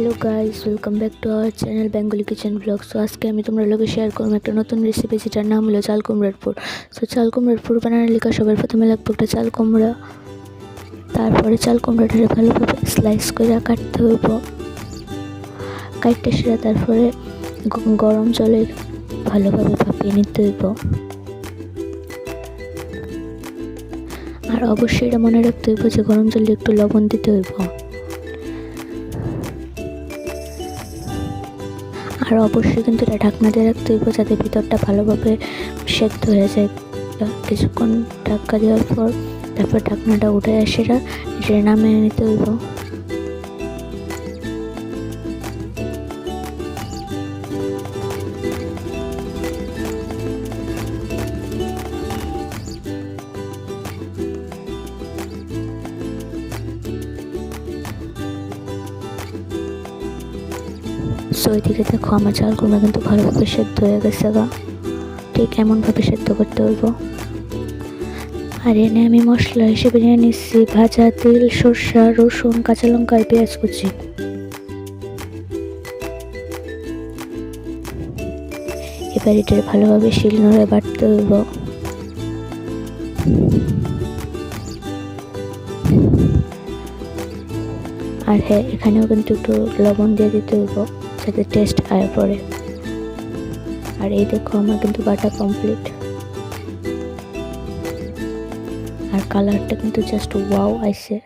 Hello guys welcome back to our channel Bengali kitchen vlog so আজকে আমি তোমরা লোকে শেয়ার করব একটা নতুন রেসিপি যেটার নাম হলো চাল কুমড়ার পুর। সো চাল কুমড়ার পুর বানানোর লেখা সবার প্রথমে লাগবে একটা চাল কুমড়া। তারপরে চাল কুমড়াটাকে ভালোভাবে স্লাইস করে কাটতে হইব। কাটতে সেরা তারপরে গরম জলে ভালোভাবে ভাপিয়ে নিতে হইব। আর অবশ্যই এটা মনে রাখতে হইব যে গরম জলে একটু লবণ দিতে হইব। আর অবশ্যই কিন্তু এটা ঢাকনা দিয়ে রাখতে হইব যাতে ভিতরটা ভালোভাবে সেদ্ধ হয়ে যায়। কিছুক্ষণ ঢাকা দেওয়ার পর তারপর ঢাকনাটা উঠে আসে এটা নামিয়ে নিতে হইব। সো এদিকে দেখো আমার চাল কুমড়া কিন্তু ভালোভাবে সেদ্ধ হয়ে গেছে গা। ঠিক এমনভাবে সেদ্ধ করতে হইব আর এনে আমি মশলা হিসেবে নিয়ে নিচ্ছি, ভাজা তেল, সর্ষা, রসুন, কাঁচা লঙ্কা আর পেঁয়াজ কুচি। এবার এটা ভালোভাবে শিল নোড়ে বাটতে হইব আর হ্যাঁ এখানেও কিন্তু একটু লবণ দিয়ে দিতে হইব যাতে টেস্ট আয় পড়ে। আর এই দেখো আমার কিন্তু বাটা কমপ্লিট আর কালারটা কিন্তু জাস্ট ওয়াও আইছে।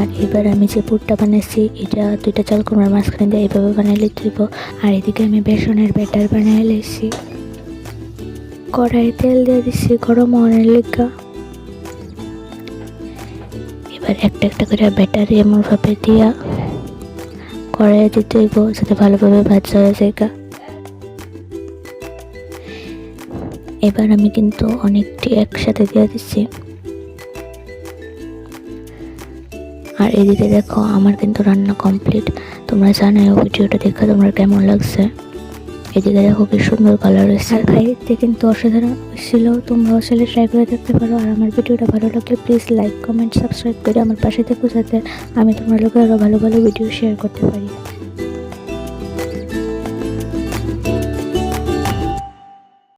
আর এবার আমি যে পুরটা বানাইছি, এটা দুইটা চাল কুমড়ার মাঝখানে দিয়ে এইভাবে বানাইলে দিব আর এদিকে আমি বেসনের ব্যাটার বানাই লাইছি কড়াই তেল দিয়ে দিচ্ছি গরম অনেক লেগা। এবার একটা একটা করে ব্যাটারি এমনভাবে দিয়া কড়াইয়ে দিতে হইব যাতে ভালোভাবে ভাজা হয়ে যায় গা। এবার আমি কিন্তু অনেকটি একসাথে দিয়ে দিচ্ছি। আর এদিকে দেখো, আমার কিন্তু রান্না কমপ্লিট তোমরা জানো ভিডিওটা দেখে তোমরা কেমন লাগছে? এদিকে দেখো কি সুন্দর কালার এসেছে। আর খাইতে কিন্তু অসাধারণ ছিল, তোমরা আসলে ট্রাই করে দেখতে পারো। আর আমার ভিডিওটা ভালো লাগলে প্লিজ লাইক কমেন্ট সাবস্ক্রাইব করে আমার পাশে থেকো যাতে আমি তোমার লোকের আরও ভালো ভালো ভিডিও শেয়ার করতে পারি।